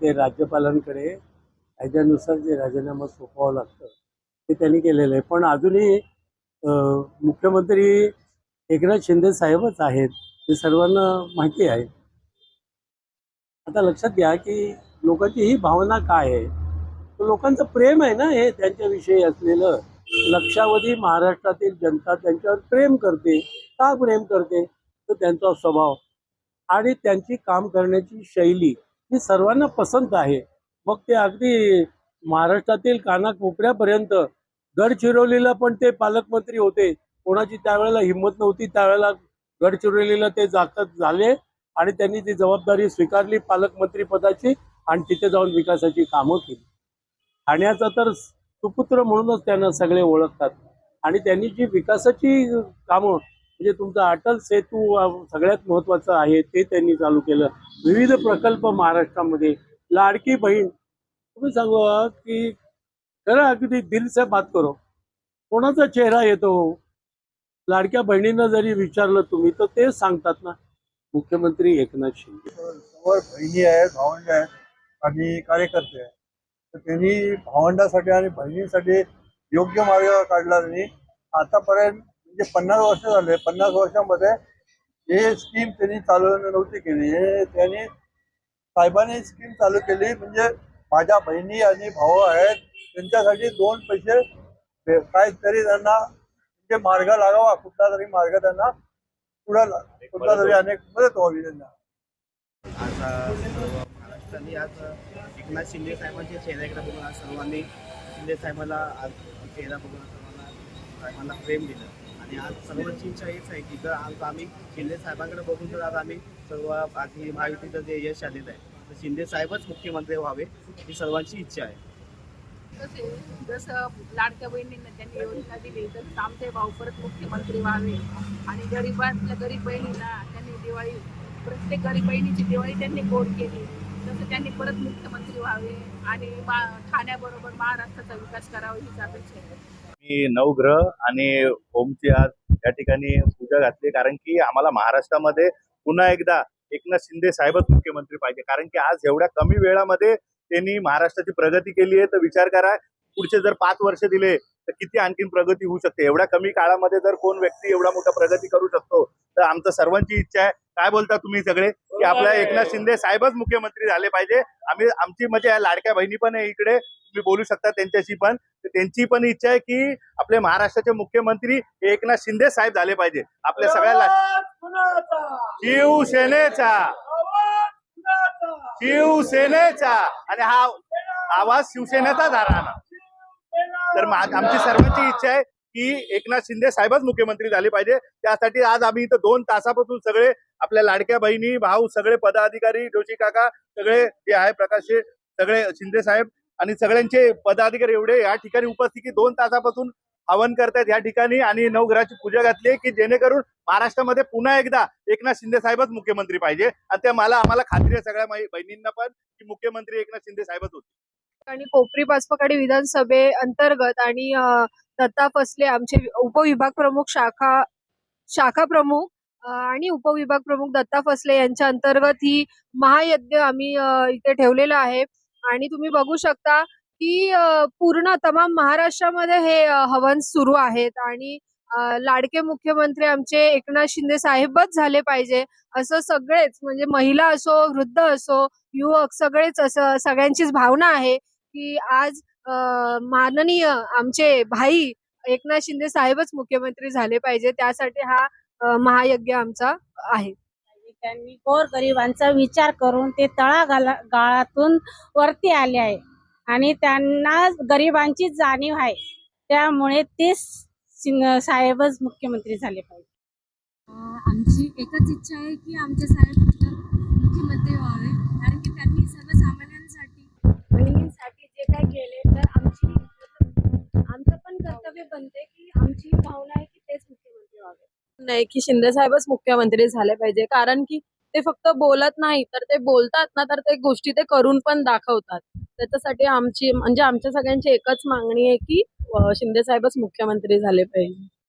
ते राज्यपालांकडे कायद्यानुसार जे राजीनामा सोपवावं लागतं ते त्यांनी केलेलं आहे. पण अजूनही अं, मुख्यमंत्री एकनाथ शिंदे साहेबच आहेत हे सर्वांना माहिती आहे. आता लक्षात घ्या की लोकांची ही भावना काय आहे? लोकांचं प्रेम आहे ना हे त्यांच्याविषयी असलेलं. लक्षावधी महाराष्ट्रातील जनता त्यांच्यावर प्रेम करते. का प्रेम करते? तर त्यांचा स्वभाव. आणि त्यांची काम करण्याची शैली. ही सर्वांना पसंत आहे. मग ते अगदी महाराष्ट्रातील कानाकोपऱ्यापर्यंत गडचिरोलीला पण ते पालकमंत्री होते. कोणाची त्यावेळेला हिंमत नव्हती त्यावेळेला गडचिरोलीला ते जागत झाले. आणि त्यांनी ती जबाबदारी स्वीकारली पालकमंत्री पदाची आणि तिथे जाऊन विकासाची कामं केली. ठाण्याचा तर सुपुत्र म्हणूनच त्यांना सगळे ओळखतात. आणि त्यांनी जी विकासाची कामं म्हणजे तुमचा अटल सेतू सगळ्यात महत्वाचं आहे ते त्यांनी चालू केलं. विविध प्रकल्प महाराष्ट्रामध्ये. लाडकी बहीण. तुम्ही सांगू की खरं अगदी दिल से बात करो. कोणाचा चेहरा येतो हो? लाडक्या बहिणींना जरी विचारलं तुम्ही तर तेच सांगतात ना. मुख्यमंत्री एकनाथ शिंदे. बहिणी आहेत भावंड आहेत आणि कार्यकर्ते आहेत. तर त्यांनी भावंडासाठी आणि बहिणींसाठी योग्य मार्ग काढला त्यांनी. आतापर्यंत म्हणजे पन्नास वर्ष झाले पन्नास वर्षामध्ये हे स्कीम त्यांनी चालू नव्हती केली. हे त्यांनी साहेबांनी स्कीम चालू केली म्हणजे माझ्या बहिणी आणि भाऊ आहेत त्यांच्यासाठी दोन पैसे काहीतरी त्यांना म्हणजे मार्ग लागावा कुठला तरी मार्ग त्यांना पुढे कुठला तरी अनेक मदत व्हावी त्यांना. महाराष्ट्राने आज एकनाथ शिंदे साहेबांच्या चेहऱ्याकडे बघून आज सर्वांनी शिंदे साहेबांना आज चेहरा बघून सर्वांना साहेबांना प्रेम दिलं. आणि आज सर्वांची इच्छा हीच आहे की जर आज आम्ही शिंदे साहेबांकडे बघून जर आज आम्ही सर्व आधी महायुतीचं जे यश आलेलं आहे तर शिंदे साहेबच मुख्यमंत्री व्हावे ही सर्वांची इच्छा आहे. तसे जसं लाडक्या बहिणींना त्यांनी योजना दिली तसंच आमचे भाऊ परत मुख्यमंत्री व्हावे. आणि गरिबातल्या गरीब बहिणींना त्यांनी दिवाळी प्रत्येक गरीब बहिणीची दिवाळी त्यांनी गोड केली. तसं त्यांनी परत मुख्यमंत्री व्हावे आणि मा ठाण्याबरोबर महाराष्ट्राचा विकास करावा हीच अपेक्षा आहे. मी नवग्रह आणि ओमची आज या ठिकाणी पूजा घातली. कारण की आम्हाला महाराष्ट्रामध्ये पुन्हा एकदा एकनाथ शिंदे साहेबच मुख्यमंत्री पाहिजे. कारण की आज एवढ्या कमी वेळामध्ये त्यांनी महाराष्ट्राची प्रगती केली आहे. तर विचार करा पुढचे जर पाच वर्ष दिले तर किती आणखीन प्रगती होऊ शकते? एवढ्या कमी काळामध्ये जर कोण व्यक्ती एवढा मोठा प्रगती करू शकतो तर आमचं सर्वांची इच्छा आहे. काय बोलता तुम्ही सगळे? की आपल्या एकनाथ शिंदे साहेबच मुख्यमंत्री झाले पाहिजे. आम्ही आमची म्हणजे या लाडक्या बहिणी पण आहे इकडे. तुम्ही बोलू शकता त्यांच्याशी पण. त्यांची पण इच्छा आहे की आपले महाराष्ट्राचे मुख्यमंत्री एकनाथ शिंदे साहेब झाले पाहिजे. आपल्या सगळ्याला शिवसेनेचा. शिवसेनेचा. आणि हा आवाज शिवसेनेचाच हा राहणार तर आमची सर्वांची इच्छा आहे की एकनाथ शिंदे साहेबच मुख्यमंत्री झाले पाहिजे. त्यासाठी आज आम्ही इथं दोन तासापासून सगळे आपल्या लाडक्या बहिणी भाऊ सगळे पदाधिकारी जोशी काका सगळे जे आहे प्रकाश सगळे शिंदे साहेब. आणि सगळ्यांचे पदाधिकारी एवढे या ठिकाणी उपस्थित की दोन तासापासून हवन करतायत या ठिकाणी आणि नवग्रहाची पूजा घातली की जेणेकरून महाराष्ट्रामध्ये पुन्हा एकदा एकनाथ शिंदे साहेबच मुख्यमंत्री पाहिजे. आणि त्या मला आम्हाला खात्री आहे सगळ्या बहिणींना पण की मुख्यमंत्री एकनाथ शिंदे साहेबच होते. आणि कोपरी पाचपकाडी विधानसभे अंतर्गत आणि दत्ता फसले आमचे उपविभाग प्रमुख शाखा शाखा प्रमुख आणि उपविभाग प्रमुख दत्ता फसले यांच्या अंतर्गत ही महायज्ञ आम्ही इथे ठेवलेलं आहे. आणि तुम्ही बघू शकता की पूर्ण तमाम महाराष्ट्रामध्ये हे हवन सुरू आहेत आणि लाडके मुख्यमंत्री आमचे एकनाथ शिंदे साहेबच झाले पाहिजे असं सगळेच म्हणजे महिला असो वृद्ध असो युवक सगळेच असं सगळ्यांचीच भावना आहे की आज माननीय आमचे भाई एकनाथ शिंदे साहेबच मुख्यमंत्री झाले पाहिजे. त्यासाठी हा महायज्ञ आमचा आहे. त्यांनी गोरगरिबांचा विचार करून ते तळागाला गाळातून वरती आले आहे. आणि त्यांना गरिबांची जाणीव आहे. त्यामुळे ते साहेबच मुख्यमंत्री झाले पाहिजे. आमची एकच इच्छा आहे की आमचे साहेब मुख्यमंत्री व्हावे. कारण की त्यांनी सर्वसामान्यांसाठी बहिणींसाठी जे काय केले तर आमची आमचं पण कर्तव्य बनते की आमची भावना आहे की तेच मुख्यमंत्री व्हावे नाही की शिंदे साहेबच मुख्यमंत्री झाले पाहिजे. कारण की ते फक्त बोलत नाही तर ते बोलतात ना तर ते गोष्टी ते करून पण दाखवतात. त्याच्यासाठी आमची म्हणजे आमच्या सगळ्यांची एकच मागणी आहे की शिंदे साहेबच मुख्यमंत्री झाले पाहिजे.